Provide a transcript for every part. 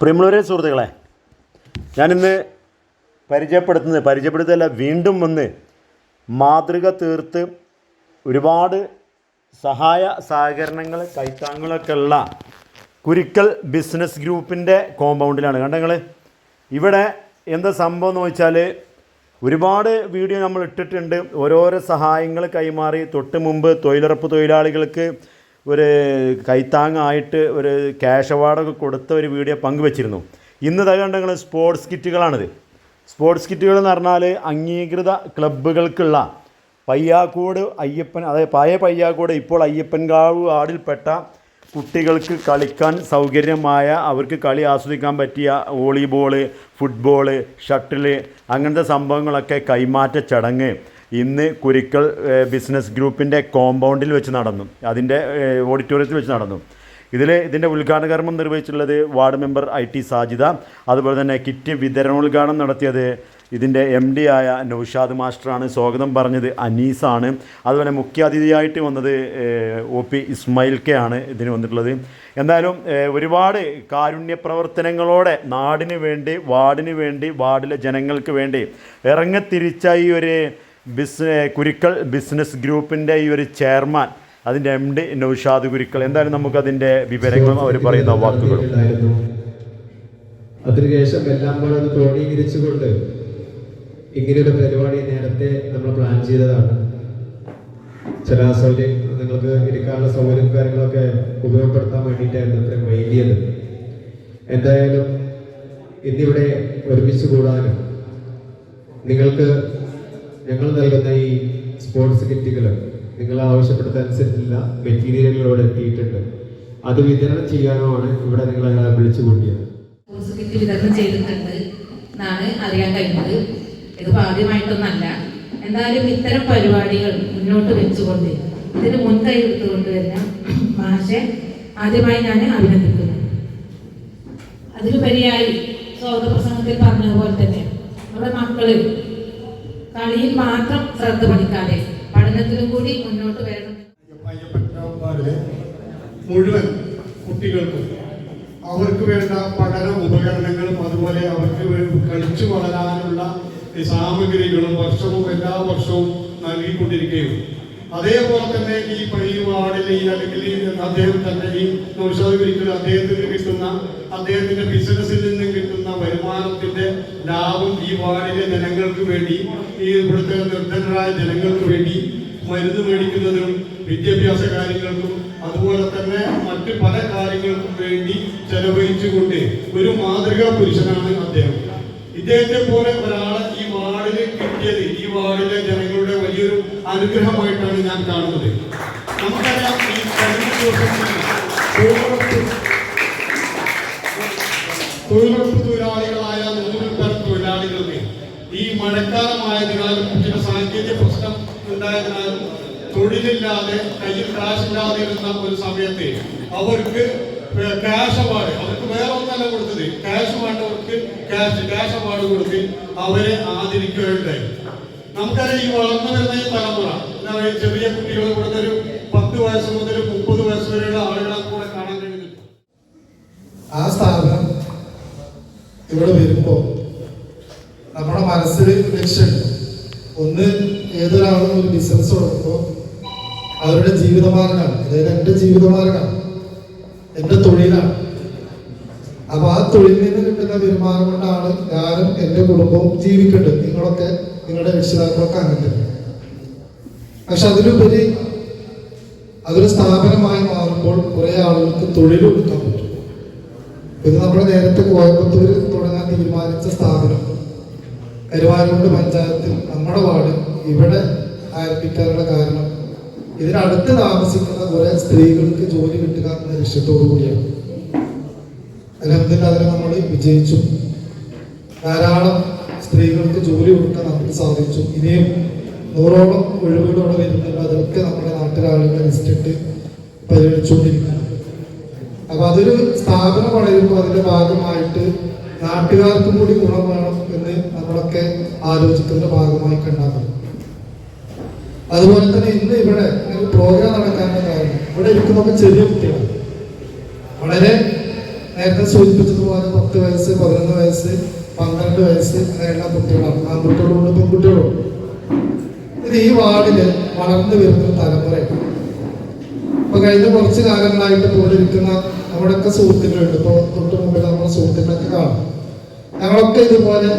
പ്രിയമുള്ളവരെ സുഹൃത്തുക്കളെ ഞാനിന്ന് പരിചയപ്പെടുത്തുന്നത് പരിചയപ്പെടുത്തല്ല വീണ്ടും വന്ന് മാതൃക തീർത്ത് ഒരുപാട് സഹായ സഹകരണങ്ങൾ കൈത്താങ്ങളൊക്കെ ഉള്ള കുരുക്കൽ ബിസിനസ് ഗ്രൂപ്പിന്റെ കോമ്പൗണ്ടിലാണ്. കണ്ട നിങ്ങൾ ഇവിടെ എന്താ സംഭവം എന്ന് വെച്ചാൽ ഒരുപാട് വീഡിയോ നമ്മൾ ഇട്ടിട്ടുണ്ട്. ഓരോരോ സഹായങ്ങൾ കൈമാറി. തൊട്ട് മുമ്പ് തൊഴിലുറപ്പ് തൊഴിലാളികൾക്ക് ഒരു കൈത്താങ്ങായിട്ട് ഒരു ക്യാഷ് അവാർഡൊക്കെ കൊടുത്ത ഒരു വീഡിയോ പങ്കുവച്ചിരുന്നു. ഇന്ന് തകണ്ടങ്ങൾ സ്പോർട്സ് കിറ്റുകളാണിത് സ്പോർട്സ് കിറ്റുകൾ എന്ന് പറഞ്ഞാൽ അംഗീകൃത ക്ലബ്ബുകൾക്കുള്ള പയ്യാക്കോട് അയ്യപ്പൻ അതായത് പഴയ പയ്യാക്കോട് ഇപ്പോൾ അയ്യപ്പൻകാവ് ആടിൽപ്പെട്ട കുട്ടികൾക്ക് കളിക്കാൻ സൗകര്യമായ അവർക്ക് കളി ആസ്വദിക്കാൻ പറ്റിയ വോളിബോൾ ഫുട്ബോൾ ഷട്ടിൽ അങ്ങനത്തെ സംഭവങ്ങളൊക്കെ കൈമാറ്റ ചടങ്ങ്. ഇന്ന് കുരിക്കൽ ബിസിനസ് ഗ്രൂപ്പിന്റെ കോമ്പൗണ്ടിൽ വെച്ച് നടന്നു. അതിന്റെ ഓഡിറ്റോറിയത്തിൽ വെച്ച് നടന്നു. ഇതിൽ ഇതിന്റെ ഉദ്ഘാടന കർമ്മം നിർവഹിച്ചിട്ടുള്ളത് ward member I T Sajida അതുപോലെ തന്നെ കിറ്റ് വിതരണോദ്ഘാടനം നടത്തിയത് ഇതിന്റെ എം ഡി ആയ നൌഷാദ് മാസ്റ്ററാണ്. സ്വാഗതം പറഞ്ഞത് അനീസാണ്. അതുപോലെ മുഖ്യാതിഥിയായിട്ട് വന്നത് ഒ പി ഇസ്മായിൽ കെ ആണ് ഇതിന് വന്നിട്ടുള്ളത്. എന്തായാലും ഒരുപാട് കാരുണ്യ പ്രവർത്തനങ്ങളോടെ നാടിന് വേണ്ടി വാർഡിന് വേണ്ടി വാർഡിലെ ജനങ്ങൾക്ക് വേണ്ടി ഇറങ്ങിത്തിരിച്ച ഈ ഒരു ബിസ് കുരുക്കൾ ബിസിനസ് ഗ്രൂപ്പിന്റെ ഈ ഒരു ചെയർമാൻ അതിന്റെ എം ഡി നൗഷാദ് കുരുക്കൾ. എന്തായാലും നമുക്കതിന്റെ വിവരങ്ങളും അവർ പറയുന്ന വാക്കുകളും. അതിനുശേഷം എല്ലാം കൂടെ ഒന്ന് ക്രോഡീകരിച്ചുകൊണ്ട് ഇങ്ങനെയൊരു പരിപാടി നേരത്തെ നമ്മൾ പ്ലാൻ ചെയ്തതാണ്. ചില സൗകര്യം നിങ്ങൾക്ക് ഇരിക്കാനുള്ള സൗകര്യം കാര്യങ്ങളൊക്കെ ഉപയോഗപ്പെടുത്താൻ വേണ്ടിയിട്ടായിരുന്നു ഇത്രയും വൈകിയത്. എന്തായാലും ഇന്നിവിടെ ഒരുമിച്ച് കൂടാനും നിങ്ങൾക്ക് ഞങ്ങൾ നൽകുന്ന ഈ സ്പോർട്സ് കിറ്റുകൾ നിങ്ങൾ ആവശ്യപ്പെട്ടതനുസരിച്ചുള്ള മെറ്റീരിയലുകളോട് എത്തിയിട്ടുണ്ട്. അത് വിതരണം ചെയ്യാനുമാണ് ഇവിടെ നിങ്ങൾ അയാളെ വിളിച്ചു കൂട്ടിയത്. സ്പോർട്സ് കിറ്റ് വിതരണം ചെയ്തിട്ടുണ്ട് എന്നാണ് അറിയാൻ കഴിഞ്ഞത്. ഇത് ആദ്യമായിട്ടൊന്നല്ല. എന്തായാലും ഇത്തരം പരിപാടികൾ മുന്നോട്ട് വെച്ചുകൊണ്ട് ഇതിന് മുൻകൈ എടുത്തുകൊണ്ട് വരുന്ന മാഷെ ആദ്യമായി ഞാൻ അഭിനന്ദിക്കുന്നു. അതിലുപരിയായി സ്വാഗത പ്രസംഗത്തിൽ പറഞ്ഞതുപോലെ തന്നെ നമ്മുടെ മക്കൾ കളിയിൽ മാത്രം ശ്രദ്ധ പഠിക്കാതെ പഠനത്തിലും കൂടി മുന്നോട്ട് വരണം. മുഴുവൻ കുട്ടികൾക്കും അവർക്ക് വേണ്ട പഠന ഉപകരണങ്ങളും അതുപോലെ അവർക്ക് കളിച്ചു വളരാനുള്ള സാമഗ്രികളും വർഷവും എല്ലാ വർഷവും നൽകിക്കൊണ്ടിരിക്കുകയും അതേപോലെ തന്നെ ഈ ഈ വാർഡിൽ ഈ അല്ലെങ്കിൽ അദ്ദേഹം തന്നെ ഈ ഒരിക്കലും അദ്ദേഹത്തിന് കിട്ടുന്ന അദ്ദേഹത്തിന്റെ ബിസിനസ്സിൽ നിന്ന് കിട്ടുന്ന വരുമാനത്തിന്റെ ലാഭം ഈ വാർഡിലെ ജനങ്ങൾക്ക് വേണ്ടി ഈ ഇവിടുത്തെ നിർദ്ധനരായ ജനങ്ങൾക്ക് വേണ്ടി മരുന്ന് മേടിക്കുന്നതിനും വിദ്യാഭ്യാസ കാര്യങ്ങൾക്കും അതുപോലെ തന്നെ മറ്റു പല കാര്യങ്ങൾക്കും വേണ്ടി ചെലവഴിച്ചുകൊണ്ട് ഒരു മാതൃകാ പുരുഷനാണ് അദ്ദേഹം. ഇദ്ദേഹത്തെ പോലെ ഒരാളെ ഈ വാർഡിൽ കിട്ടിയത് ഈ വാർഡിലെ ജനങ്ങളുടെ വലിയൊരു അനുഗ്രഹമായിട്ടാണ് ഞാൻ കാണുന്നത്. നമുക്കറിയാം ഈ കഴിഞ്ഞ ദിവസങ്ങളിൽ തൊഴിലുറപ്പ് തൊഴിലാളികളായ നൂറിൽ പരം തൊഴിലാളികൾക്ക് ഈ മഴക്കാലമായതിനാലും ചില സാങ്കേതിക പ്രശ്നം ഉണ്ടായതിനാലും തൊഴിലില്ലാതെ കയ്യിൽ കാശ് ഇല്ലാതെ ഇരുന്ന ഒരു സമയത്ത് അവർക്ക് ക്യാഷ് അവാർഡ് അവർക്ക് വേറെ ഒന്നല്ല കൊടുത്തത്. ക്യാഷ് വേണ്ടവർക്ക് ക്യാഷ് ക്യാഷ് അവാർഡ് കൊടുത്ത് അവരെ ആദരിക്കുകയുണ്ടായി. നമുക്കറിയാം ഈ വളർന്നു വരുന്ന ഈ തലമുറ എന്താ പറയുക ചെറിയ കുട്ടികൾ ഇവിടുന്ന് ഒരു പത്ത് വയസ്സ് മുതൽ മുപ്പത് വയസ്സ് വരെയുള്ള ആളുകളെ കൂടെ കാണാൻ കഴിയുന്നുണ്ട് ആ സ്ഥാപനം ഇവിടെ വരുമ്പോൾ നമ്മുടെ മനസ്സിൽ ലക്ഷ്യം. ഒന്ന് ഏതൊരാളും ഒരു ബിസിനസ് തുടങ്ങുമ്പോൾ അവരുടെ ജീവിതമാർഗമാണ് അതായത് എന്റെ ജീവിതമാർഗമാണ് എന്റെ തൊഴിലാണ്. തൊഴിലിൽ നിന്ന് കിട്ടുന്ന വരുമാനം കൊണ്ടാണ് ഞാനും എന്റെ കുടുംബവും ജീവിക്കേണ്ടത്. നിങ്ങളൊക്കെ നിങ്ങളുടെ രക്ഷിതാക്കളൊക്കെ അങ്ങനെ പക്ഷെ അതിലുപരി അതൊരു സ്ഥാപനമായി മാറുമ്പോൾ കുറെ ആളുകൾക്ക് തൊഴിൽ കൊടുക്കാൻ പറ്റും. ഇത് നമ്മൾ നേരത്തെ കോയമ്പത്തൂരിൽ തുടങ്ങാൻ തീരുമാനിച്ച സ്ഥാപനം. കരുവാരൂട് പഞ്ചായത്തിൽ നമ്മുടെ വാർഡ് ഇവിടെ ആരംഭിക്കാനുള്ള കാരണം ഇതിനടുത്ത് താമസിക്കുന്ന കുറെ സ്ത്രീകൾക്ക് ജോലി കിട്ടുക എന്ന ലക്ഷ്യത്തോടു കൂടിയാണ്. അലഹദില്ല അതിനെ നമ്മൾ വിജയിച്ചു? ധാരാളം സ്ത്രീകൾക്ക് ജോലി കൊടുക്കാൻ നമുക്ക് സാധിച്ചു. ഇനിയും നൂറോളം ഒഴിവുകളോടെ വരുന്നുണ്ട്. അതൊക്കെ നമ്മുടെ നാട്ടിലാളുകളെ ലിസ്റ്റിട്ട് പരിഗണിച്ചുകൊണ്ടിരിക്കുന്നു അപ്പൊ അതൊരു സ്ഥാപനം വളരുമ്പോൾ അതിന്റെ ഭാഗമായിട്ട് നാട്ടുകാർക്കും കൂടി ഗുണം വേണം എന്ന് നമ്മളൊക്കെ ആലോചിക്കുന്ന ഭാഗമായി കണ്ടാകും അതുപോലെ തന്നെ ഇന്ന് ഇവിടെ ഒരു പ്രോഗ്രാം നടക്കാനുള്ള കാരണം ഇവിടെ ഇരിക്കുന്നൊക്കെ ചെറിയ കുട്ടികളാണ്. വളരെ നേരത്തെ സൂചിപ്പിച്ചതുപോലെ പത്ത് വയസ്സ് പതിനൊന്ന് വയസ്സ് പന്ത്രണ്ട് വയസ്സ് അങ്ങനെയുള്ള കുട്ടികളാണ്. ആൺകുട്ടികളുണ്ട് പെൺകുട്ടികളുണ്ട് ഇത് ഈ വാർഡിൽ വളർന്നു വരുന്ന തലമുറയാണ്. ഇപ്പൊ കഴിഞ്ഞ കുറച്ച് കാലങ്ങളായിട്ട് പോലിരിക്കുന്ന നമ്മുടെയൊക്കെ സുഹൃത്തുക്കളുണ്ട്. ഇപ്പോൾ തൊട്ട് മുമ്പിൽ നമ്മുടെ സുഹൃത്തുക്കളൊക്കെ കാണും. ഞങ്ങളൊക്കെ ഇതുപോലെ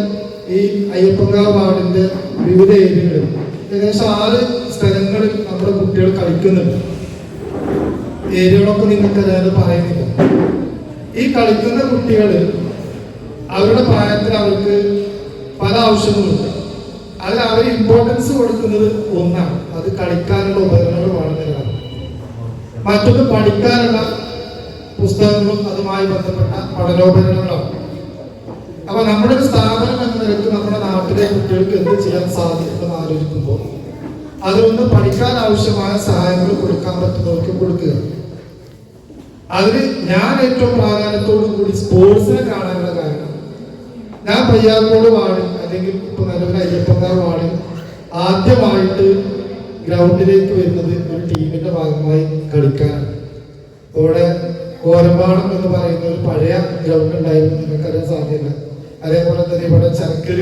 ഈ അയ്യപ്പങ്കാവ് വാർഡിന്റെ വിവിധ ഏരിയകളിൽ ഏകദേശം ആറ് സ്ഥലങ്ങളിൽ നമ്മുടെ കുട്ടികൾ കളിക്കുന്നുണ്ട്. ഏരിയകളൊക്കെ നിങ്ങൾക്ക് അതായത് പറയുന്നില്ല. ഈ കളിക്കുന്ന കുട്ടികൾ അവരുടെ പ്രായത്തിൽ അവർക്ക് പല ആവശ്യങ്ങളുണ്ട്. അതിൽ അവർ ഇമ്പോർട്ടൻസ് കൊടുക്കുന്നത് ഒന്നാണ്. അത് കളിക്കാനുള്ള ഉപകരണങ്ങൾ വളർന്നതാണ് മറ്റൊന്ന് പഠിക്കാനുള്ള പുസ്തകങ്ങളും അതുമായി ബന്ധപ്പെട്ട പഠനോപകരണങ്ങളാണ്. അപ്പൊ നമ്മുടെ ഒരു സ്ഥാപനം എന്ന നിലയ്ക്ക് നമ്മുടെ നാട്ടിലെ കുട്ടികൾക്ക് എന്ത് ചെയ്യാൻ സാധിക്കുമെന്ന് ആലോചിക്കുമ്പോൾ അതിലൊന്ന് പഠിക്കാൻ ആവശ്യമായ സഹായങ്ങൾ കൊടുക്കാൻ പറ്റുന്നവർക്ക് കൊടുക്കുക. അതിന് ഞാൻ ഏറ്റവും പ്രാധാന്യത്തോടു കൂടി സ്പോർട്സിനെ കാണാനുള്ള കാരണം ഞാൻ പയ്യാക്കോട് വാർഡിൽ അല്ലെങ്കിൽ ഇപ്പൊ നിലവിൽ അയ്യപ്പങ്കാവ് വാർഡിൽ ആദ്യമായിട്ട് ഗ്രൗണ്ടിലേക്ക് വരുന്നത് ഒരു ടീമിന്റെ ഭാഗമായി കളിക്കാൻ അവിടെ കോരമ്പാടം എന്ന് പറയുന്ന ഒരു പഴയ ഗ്രൗണ്ട് ഉണ്ടായിരുന്നു നിങ്ങൾക്കറിയാൻ സാധ്യത അതേപോലെ തന്നെ ഇവിടെ ചരക്കിൽ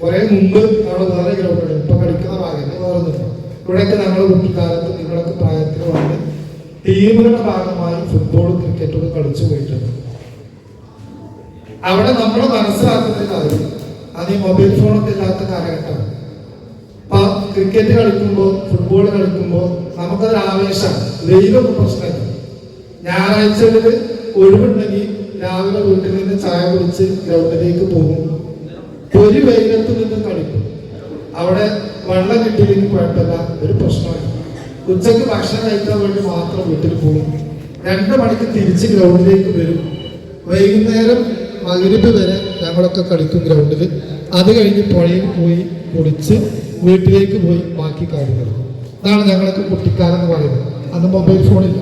കുറെ മുമ്പ് അവിടെ വേറെ ഗ്രൗണ്ട് ഉണ്ട്. ഇപ്പൊ കളിക്കുന്ന ഭാഗത്ത് വേറെ ഇവിടെയൊക്കെ ഞങ്ങളുടെ കുട്ടിക്കാലത്ത് നിങ്ങളൊക്കെ പ്രായത്തിൽ വന്ന് ടീമുകളുടെ ഭാഗമായി ഫുട്ബോളും ക്രിക്കറ്റും കളിച്ചു പോയിട്ടുണ്ട്. അവിടെ നമ്മൾ മനസ്സിലാക്കുന്ന കാര്യം അത് ഈ മൊബൈൽ ഫോണൊക്കെ ഇല്ലാത്ത കാലഘട്ടമാണ് അപ്പൊ ക്രിക്കറ്റ് കളിക്കുമ്പോൾ ഫുട്ബോൾ കളിക്കുമ്പോൾ നമുക്കതൊരു ആവേശം വെയിലൊന്നും പ്രശ്നമില്ല. ഞായറാഴ്ചകളിൽ ഒഴിവുണ്ടെങ്കിൽ രാവിലെ വീട്ടിൽ നിന്ന് ചായ കുടിച്ച് ഗ്രൗണ്ടിലേക്ക് പോകും. ഒരു വെയിലത്ത് നിന്ന് കളിക്കും. അവിടെ വെള്ളം കിട്ടിയില്ലെങ്കിൽ കുഴപ്പമില്ല ഒരു പ്രശ്നമില്ല ഉച്ചയ്ക്ക് ഭക്ഷണം കഴിക്കാൻ വേണ്ടി മാത്രം വീട്ടിൽ പോകും. രണ്ട് മണിക്ക് തിരിച്ച് ഗ്രൗണ്ടിലേക്ക് വരും. വൈകുന്നേരം മകരിപ്പ് വരെ ഞങ്ങളൊക്കെ കളിക്കും ഗ്രൗണ്ടിൽ അത് കഴിഞ്ഞ് പുഴയിൽ പോയി കുടിച്ച് വീട്ടിലേക്ക് പോയി ബാക്കി കാര്യങ്ങൾ. ഇതാണ് ഞങ്ങളൊക്കെ കുട്ടിക്കാലം എന്ന് പറയുന്നത്. അന്ന് മൊബൈൽ ഫോണില്ല.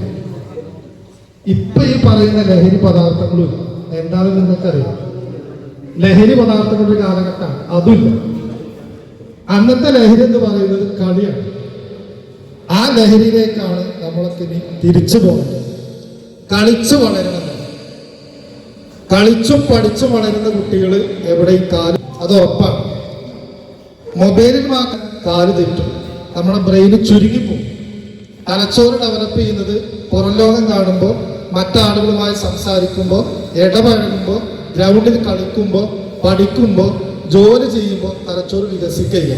ഇപ്പൊ ഈ പറയുന്ന ലഹരി പദാർത്ഥങ്ങളും എന്താണെന്ന് നിങ്ങൾക്കറിയാം? ലഹരി പദാർത്ഥങ്ങളുടെ കാലഘട്ടമാണ്. അതുമില്ല അന്നത്തെ ലഹരി എന്ന് പറയുന്നത് കളിയാണ്. ആ ലഹരിയിലേക്കാണ് നമ്മളൊക്കെ ഇനി തിരിച്ചു പോകുന്നത് കളിച്ചു വളരണം. കളിച്ചും പഠിച്ചും വളരുന്ന കുട്ടികൾ എവിടെയും കാൽ? അത് ഉറപ്പാണ്. മൊബൈലിൽ മാത്രം കാൽ തെറ്റും. നമ്മുടെ ബ്രെയിന് ചുരുങ്ങിപ്പോകും തലച്ചോറ് ഡെവലപ്പ് ചെയ്യുന്നത് പുറം ലോകം കാണുമ്പോൾ മറ്റാളുകളുമായി സംസാരിക്കുമ്പോൾ ഇടപഴകുമ്പോൾ ഗ്രൗണ്ടിൽ കളിക്കുമ്പോൾ പഠിക്കുമ്പോൾ ജോലി ചെയ്യുമ്പോൾ തലച്ചോറ് വികസിക്കുകയില്ല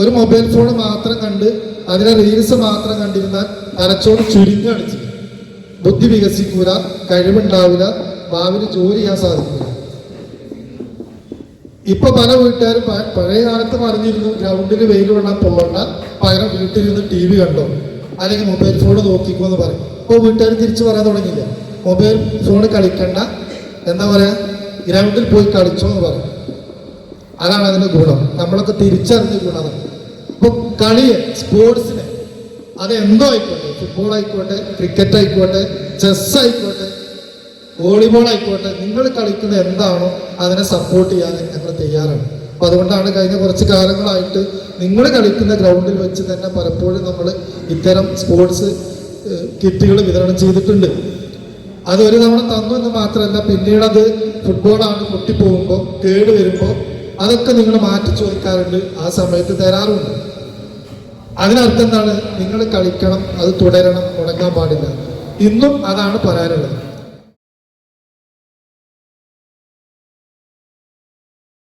ഒരു മൊബൈൽ ഫോൺ മാത്രം കണ്ട് അതിലെ റീൽസ് മാത്രം കണ്ടിരുന്നാൽ തലച്ചോറ് ചുരുങ്ങി അടിച്ചു. ബുദ്ധി വികസിക്കൂല കഴിവുണ്ടാവില്ല ഭാവിയിൽ ജോലി ചെയ്യാൻ സാധിക്കില്ല ഇപ്പൊ പല വീട്ടുകാരും പഴയ കാലത്ത് പറഞ്ഞിരുന്നു ഗ്രൗണ്ടിൽ വെയിൽ കൊള്ളാൻ പോകണ്ട പകരം വീട്ടിലിരുന്ന് ടി വി കണ്ടോ? അല്ലെങ്കിൽ മൊബൈൽ ഫോൺ നോക്കിക്കോ എന്ന് പറയും. ഇപ്പോൾ വീട്ടുകാർ തിരിച്ചു പറയാൻ തുടങ്ങിയില്ല? മൊബൈൽ ഫോൺ കളിക്കണ്ട എന്താ പറയാ? ഗ്രൗണ്ടിൽ പോയി കളിച്ചോ എന്ന് പറയും. അതാണ് അതിന്റെ ഗുണം. നമ്മളൊക്കെ തിരിച്ചറിഞ്ഞ ഗുണം അപ്പോൾ കളിയെ സ്പോർട്സിനെ അത് എന്തോ ആയിക്കോട്ടെ ഫുട്ബോൾ ആയിക്കോട്ടെ ക്രിക്കറ്റ് ആയിക്കോട്ടെ ചെസ് ആയിക്കോട്ടെ വോളിബോൾ ആയിക്കോട്ടെ നിങ്ങൾ കളിക്കുന്ന എന്താണോ അതിനെ സപ്പോർട്ട് ചെയ്യാൻ ഞങ്ങൾ തയ്യാറാണ്. അപ്പൊ അതുകൊണ്ടാണ് കഴിഞ്ഞ കുറച്ച് കാലങ്ങളായിട്ട് നിങ്ങൾ കളിക്കുന്ന ഗ്രൗണ്ടിൽ വെച്ച് തന്നെ പലപ്പോഴും നമ്മൾ ഇത്തരം സ്പോർട്സ് കിറ്റുകൾ വിതരണം ചെയ്തിട്ടുണ്ട്. അത് ഒരു തവണ തന്നു എന്ന് മാത്രമല്ല പിന്നീട് അത് ഫുട്ബോളാണ് പൊട്ടിപ്പോകുമ്പോൾ കേട് വരുമ്പോൾ അതൊക്കെ നിങ്ങൾ മാറ്റി ചോദിക്കാറുണ്ട് ആ സമയത്ത് തരാറുണ്ട്. അതിനർത്ഥം എന്താണ്? നിങ്ങൾ കളിക്കണം അത് തുടരണം മുടങ്ങാൻ പാടില്ല. ഇന്നും അതാണ് പറയാനുള്ളത്.